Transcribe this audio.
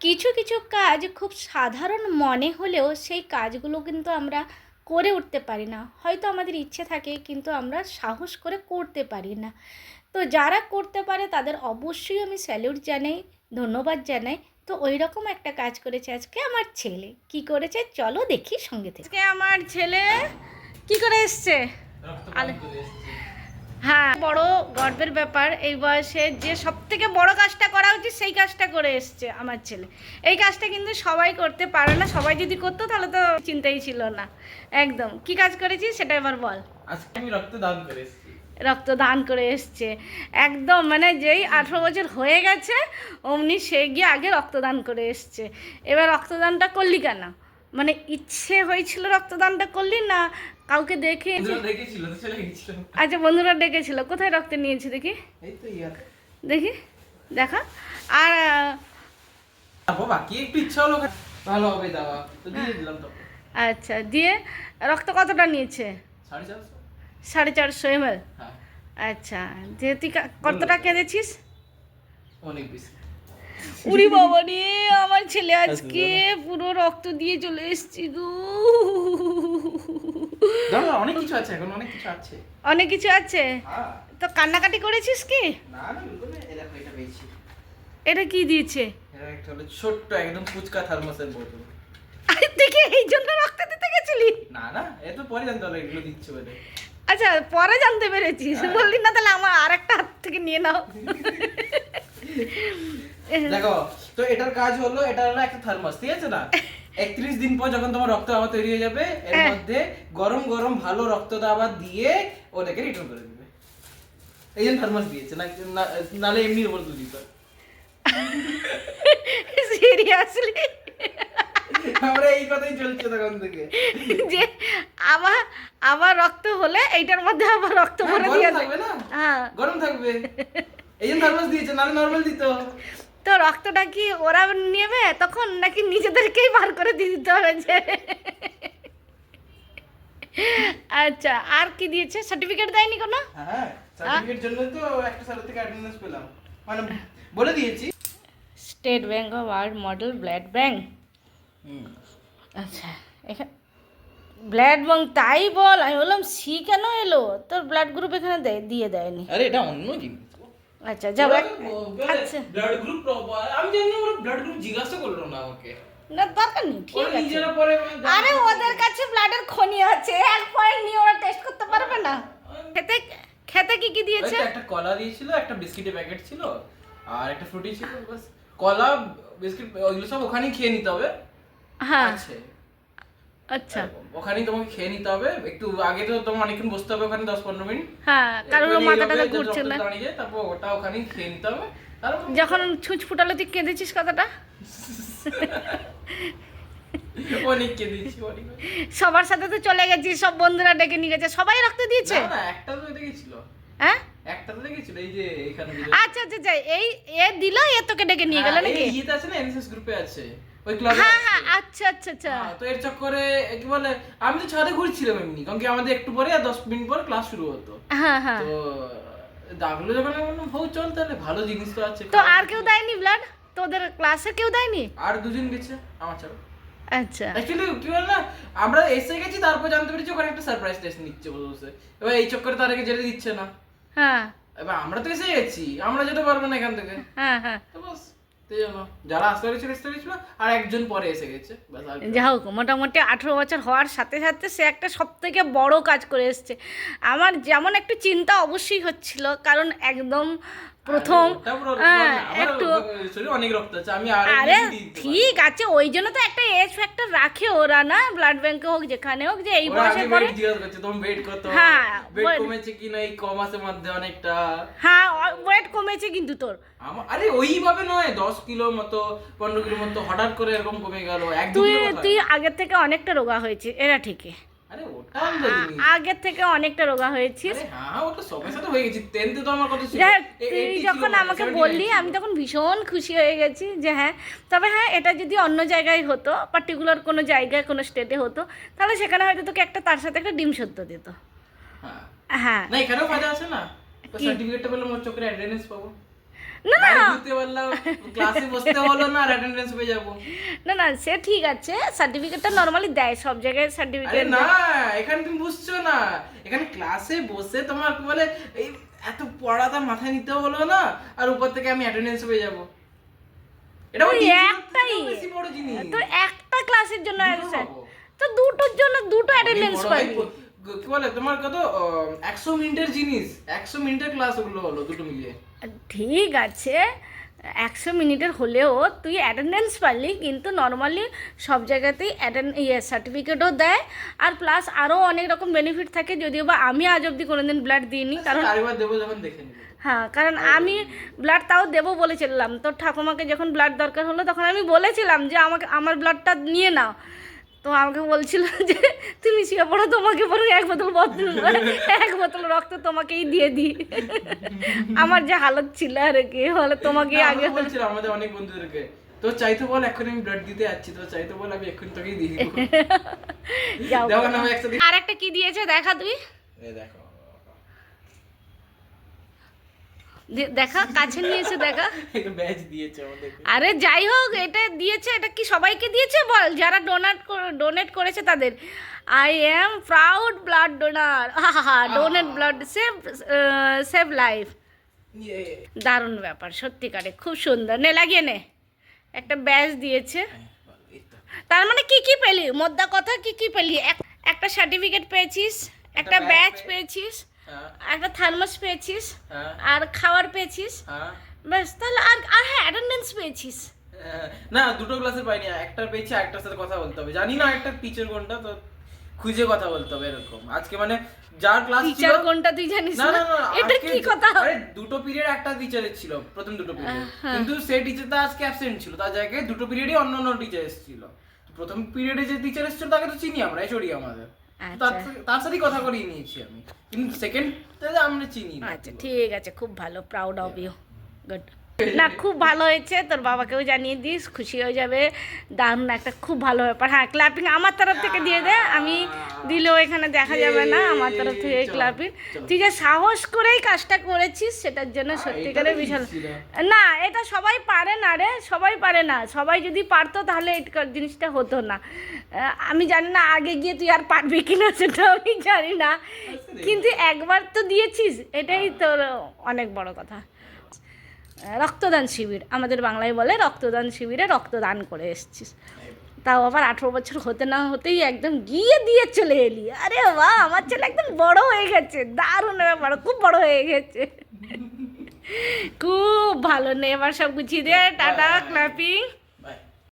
কিছু কিছু কাজ খুব সাধারণ মনে হলেও সেই কাজগুলো কিন্তু আমরা করে উঠতে পারি না। হয়তো আমাদের ইচ্ছে থাকে কিন্তু আমরা সাহস করে করতে পারি না। তো যারা করতে পারে তাদের অবশ্যই আমি স্যালুট জানাই ধন্যবাদ জানাই। তো ওই রকম একটা কাজ করেছে আজকে আমার ছেলে। কি করেছে? চলো দেখি সঙ্গে থেকে। আজকে আমার ছেলে কি করে এসছে? আলে- হ্যাঁ বড় গর্বের ব্যাপার এই বয়সে যে সব থেকে বড় কাজটা করা উচিত সেই কাজটা করে এসছে আমার ছেলে। এই কাজটা কিন্তু সবাই করতে পারে না সবাই যদি করতো তাহলে তো চিন্তাই ছিল না। একদম। কি কাজ করেছিস সেটা এবার বল। আজকে আমি রক্ত দান করে এসেছি। রক্তদান করে এসছে। একদম মানে যেই আঠেরো বছর হয়ে গেছে অমনি সে গিয়ে আগে রক্তদান করে এসছে। এবার রক্তদানটা করলি কেন? মানে ইচ্ছে হয়েছিল রক্তদানটা করলি না? কাউকে দেখে আচ্ছা বন্ধুরা ডেকেছিল। কোথায় রক্ত নিয়েছে দেখি? দেখি দেখা। আর বাকি একটু ইচ্ছা হলো ভালো হবে দাওয়া তো দিয়ে দিলাম তো আচ্ছা দিয়ে রক্ত কতটা নিয়েছে? সাড়ে চারশো। চারশো এমএল? হ্যাঁ। আচ্ছা যে তুই কতটা কেঁদেছিস? অনেক বেশি। উড়ি বাবা আমার ছেলে আজকে পুরো রক্ত দিয়ে চলে এসেছি গো। অনেক কিছু আছে এখন অনেক কিছু আছে। অনেক কিছু আছে? হ্যাঁ। তো কান্নাকাটি করেছিস কি? না না বিলকুল না। এই দেখো এটা কি দিয়েছে? এটা একটা হলো ছোট্ট একদম ফুচকা থার্মাসের বোতল। আরে দেখি এই জন্য রক্ত দিতে গেছিলি? না না এ তো পরে জানতে হলো এগুলো দিচ্ছে বলে। আচ্ছা পরে জানতে পেরেছিস। বললি না তাহলে আমার আরেকটা হাত থেকে নিয়ে নাও। দেখো তো এটার কাজ হলো এটা হলো একটা থার্মাস ঠিক আছে না? একত্রিশ দিন পর যখন তোমার রক্ত আবার তৈরি হয়ে যাবে এর হ্যাঁ। মধ্যে গরম গরম ভালো রক্ত আবার দিয়ে ওটাকে রিটার্ন করে দিবে। এই জন্য থার্মাস দিয়েছে না নালে এমনি ওপর তুলে দিত। সিরিয়াসলি আমরা এই কথাই চলছে তখন থেকে। যে আবার আবার রক্ত হলে এইটার মধ্যে আবার রক্ত হ্যাঁ, ভরে দিয়ে থাকবে না? হ্যাঁ। গরম থাকবে। এই জন্য থার্মাস দিয়েছে নালে নর্মাল দিত। তো রক্তটা কি ওরা নেবে? তখন নাকি নিজেদেরকেই বার করে দিয়ে দিতে হবে যে আচ্ছা আর কি দিয়েছে? সার্টিফিকেট দেয়নি কোনো? হ্যাঁ সার্টিফিকেট জন্য তো একটা স্যার থেকে অ্যাটেন্ডেন্স পেলাম। মানে বলে দিয়েছি। State bank of world model blood bank আচ্ছা এখানে ব্লাড ব্যাঙ্ক তাই বল আমি বললাম সি কেন এলো? তোর ব্লাড গ্রুপ এখানে দেয় দিয়ে দেয়নি। আরে এটা অন্য জিনিস। আচ্ছা যাও আচ্ছা ব্লাড গ্রুপ আমি জানি না ওরা ব্লাড গ্রুপ জিজ্ঞাসা করল না আমাকে। না দরকার নেই ঠিক আছে। আরে ওদের কাছে ব্লাডের খনি আছে এক পয়েন্ট নিয়ে ওরা টেস্ট করতে পারবে না। খেতে খেতে কি কি দিয়েছে? একটা কলা দিয়েছিল একটা বিস্কিটের প্যাকেট ছিল আর একটা ফ্রুটি ছিল বাস কলা বিস্কিট ওইগুলো সব ওখানেই খেয়ে নিতে হবে। হ্যাঁ। আচ্ছা। ওখানেই তোমাকে খেয়ে নিতে হবে। একটু আগে তো তোমার অনেকক্ষণ বসতে হবে ওখানে দশ পনেরো মিনিট। হ্যাঁ কারোর একটুখানি মাথাটা ঘুরছে না। দাঁড়িয়ে তারপর ওটা ওখানেই খেয়ে নিতে হবে। যখন ছুঁচ ফুটালো তুই কেঁদেছিস কথাটা? অনেক কেঁদেছি সবার সাথে তো চলে গেছিস সব বন্ধুরা ডেকে নিয়ে গেছে। সবাই রক্ত দিয়েছে? না একটা তো দেখেছিল হ্যাঁ? একটা তো দেখেছিল এই যে এখানে আচ্ছা আচ্ছা আচ্ছা এই এ দিল এ তোকে ডেকে নিয়ে গেল হ্যাঁ, নাকি? এই আছে না এনএসএস গ্রুপে আছে ওই ক্লাবে হ্যাঁ হ্যাঁ আচ্ছা আচ্ছা আচ্ছা। তো এর চক্করে কি বলে আমি তো ছাদে ঘুরছিলাম এমনি কারণ কি আমাদের একটু পরে আর দশ মিনিট পর ক্লাস শুরু হতো। হ্যাঁ হ্যাঁ। তো ডাকলো যখন আমি হো চল তাহলে ভালো জিনিস তো আছে তো আর কেউ দেয়নি ব্লাড? তোদের ক্লাসে কেউ দেয়নি? আর দুজন গেছে আমার ছাড়া। আচ্ছা। অ্যাকচুয়ালি কি বল না আমরা এসে গেছি তারপর জানতে পেরেছি ওখানে একটা সারপ্রাইজ টেস্ট নিচ্ছে বসে বসে এবার এই চক্করে তার আগে যেতে দিচ্ছে না। হ্যাঁ। এবার আমরা তো এসে গেছি আমরা যেতে পারব না এখান থেকে। হ্যাঁ হ্যাঁ। তো বস যারা আসতে পেরেছিল আসতে পেরেছিল আর একজন পরে এসে গেছে যা হোক মোটামুটি আঠেরো বছর হওয়ার সাথে সাথে সে একটা সব থেকে বড় কাজ করে এসছে। আমার যেমন একটু চিন্তা অবশ্যই হচ্ছিল কারণ একদম প্রথম হ্যাঁ, একটু অনেক রক্ত আছে আমি আরে ঠিক আছে ওই জন্য তো একটা এজ ফ্যাক্টর রাখে ওরা না ব্লাড ব্যাংকে হোক যেখানে হোক যে এই আগে পরে জিজ্ঞাসা করছে কত? হ্যাঁ, weight- কমেছে কি না? এই ক মাসের মধ্যে অনেকটা। হ্যাঁ ওয়েট কমেছে কিন্তু তোর। আরে ওইভাবে নয় দশ কিলো মতো পনেরো কিলো মতো হঠাৎ করে এরকম কমে গেল তুই তুই আগের থেকে অনেকটা রোগা হয়েছে এরা ঠিকই। আগের থেকে অনেকটা রোগা হয়েছিস। হ্যাঁ তুই যখন আমাকে বললি আমি তখন ভীষণ খুশি হয়ে গেছি যে হ্যাঁ তবে হ্যাঁ এটা যদি অন্য জায়গায় হতো পার্টিকুলার কোনো জায়গায় কোনো স্টেটে হতো তাহলে সেখানে হয়তো তোকে একটা তার সাথে একটা ডিম সত্য দিত। হ্যাঁ। হ্যাঁ। না এখানেও ফায়দা আছে না? সার্টিফিকেটটা পেলে মোর চোখের অ্যাটেন্ডেন্স পাবো। না, না। বাড়ি ঢুকতে পারলাম ক্লাসে বসতে হলো না অ্যাটেন্ডেন্স পেয়ে যাব। না না সে ঠিক আছে সার্টিফিকেটটা নর্মালি দেয় সব জায়গায় সার্টিফিকেট না এখানে তুমি বুঝছ না এখানে ক্লাসে বসে তোমার কি বলে এই এত পড়াটা মাথায় নিতে হলো না আর উপর থেকে আমি অ্যাটেন্ডেন্স পেয়ে যাব। এটা একটাই। তো একটা ক্লাসের জন্য। তো দুটোর জন্য দুটো অ্যাটেন্ডেন্স পাবি কি বলে তোমার কত? একশো মিনিটের জিনিস। একশো মিনিটের ক্লাস ওগুলো হলো দুটো মিলিয়ে। ঠিক আছে। একশো মিনিটের হলেও তুই অ্যাটেন্ডেন্স পারলি কিন্তু নর্মালি সব জায়গাতেই অ্যাটেন্ড ইয়ে সার্টিফিকেটও দেয়। আর প্লাস আরও অনেক রকম বেনিফিট থাকে যদিও বা আমি আজ অবধি কোনোদিন ব্লাড দিইনি কারণ দেখে নিবো। হ্যাঁ কারণ আমি ব্লাড তাও দেবো বলেছিলাম। তোর ঠাকুমাকে যখন ব্লাড দরকার হলো তখন আমি বলেছিলাম যে আমাকে আমার ব্লাডটা নিয়ে নাও। তো আমাকে বলছিল যে তুমি শুয়ে পড়ো তোমাকে পড়ো এক বোতল বদল এক বোতল রক্ত তোমাকেই দিয়ে দিই। আমার যে হালত ছিল আর কি হলে তোমাকে আগে বলছিল আমাদের অনেক বন্ধুদেরকে তো চাইতো বল এখন আমি ব্লাড দিতে যাচ্ছি তো চাইতো বল আমি এখন তোকেই দিয়ে দিব। যাও দেখো না একসাথে আর একটা কি দিয়েছে দেখা তুই। দেখো দে- দেখা কাছে নিয়ে এসে দেখা। ব্যাচ দিয়েছে আরে যাই হোক এটা দিয়েছে এটা কি সবাইকে দিয়েছে বল? যারা ডোনেট ডোনেট করেছে তাদের। I am proud blood donor donate blood save save life দারুণ ব্যাপার সত্যিকারে খুব সুন্দর। নে লাগিয়ে নে। একটা ব্যাচ দিয়েছে। তার মানে কি কি পেলি? মোদ্দা কথা কি কি পেলি? এক- একটা সার্টিফিকেট পেয়েছিস একটা ব্যাচ পেয়েছিস। হ্যাঁ একটা থার্মাস পেয়েছিস হ্যাঁ। আর খাওয়ার পেয়েছিস। হ্যাঁ। ব্যাস তাহলে আর আর হ্যাঁ অ্যাটেন্ডেন্স পেয়েছিস। না দুটো ক্লাসে পাইনি একটা পেয়েছি একটার সাথে কথা বলতে হবে। জানি না একটা টিচার কোনটা তো খুঁজে কথা বলতে হবে এরকম। আজকে মানে যার ক্লাস ছিল টিচার কোনটা তুই জানিস না না? না এটা কি কথা? আরে দুটো পিরিয়ড একটা টিচারের ছিল প্রথম দুটো পিরিয়ড হ্যাঁ। কিন্তু সেই টিচারটা আজকে অ্যাবসেন্ট ছিল তার জায়গায় দুটো পিরিয়ডই অন্য অন্য টিচার এসেছিল। তো প্রথম পিরিয়ডে যে টিচার এসেছিল তাকে তো চিনি আমরা এচড়ি আমাদের। তার তার সাথেই কথা করিয়ে নিয়েছি আমি। কিন্তু সেকেন্ড আমরা চিনি আচ্ছা ঠিক আছে খুব ভালো প্রাউড অফ ইউ গুড না খুব ভালো হয়েছে। তোর বাবাকেও জানিয়ে দিস খুশি হয়ে যাবে। দারুণ একটা খুব ভালো ব্যাপার। হ্যাঁ ক্লাপিং আমার তরফ থেকে দিয়ে দে আমি দিলেও এখানে দেখা যাবে না আমার তরফ থেকে ক্লাপিং। তুই যে সাহস করেই কাজটা করেছিস সেটার জন্য সত্যিকারের তো বিশাল না এটা সবাই পারে না রে সবাই পারে না। সবাই যদি পারতো তাহলে এই জিনিসটা হতো না। আমি জানি না আগে গিয়ে তুই আর পারবি কিনা সেটা আমি জানি না। কিন্তু একবার তো দিয়েছিস এটাই তোর অনেক বড় কথা। রক্তদান শিবির। আমাদের বাংলায় বলে রক্তদান শিবিরে রক্তদান করে এসছিস। তাও আবার আঠেরো বছর হতে না হতেই একদম গিয়ে দিয়ে চলে এলি। আরে বা আমার ছেলে একদম বড় হয়ে গেছে। দারুণ ব্যাপার খুব বড় হয়ে গেছে। খুব ভালো নেই এবার সব গুছিয়ে দে। Tata clapping.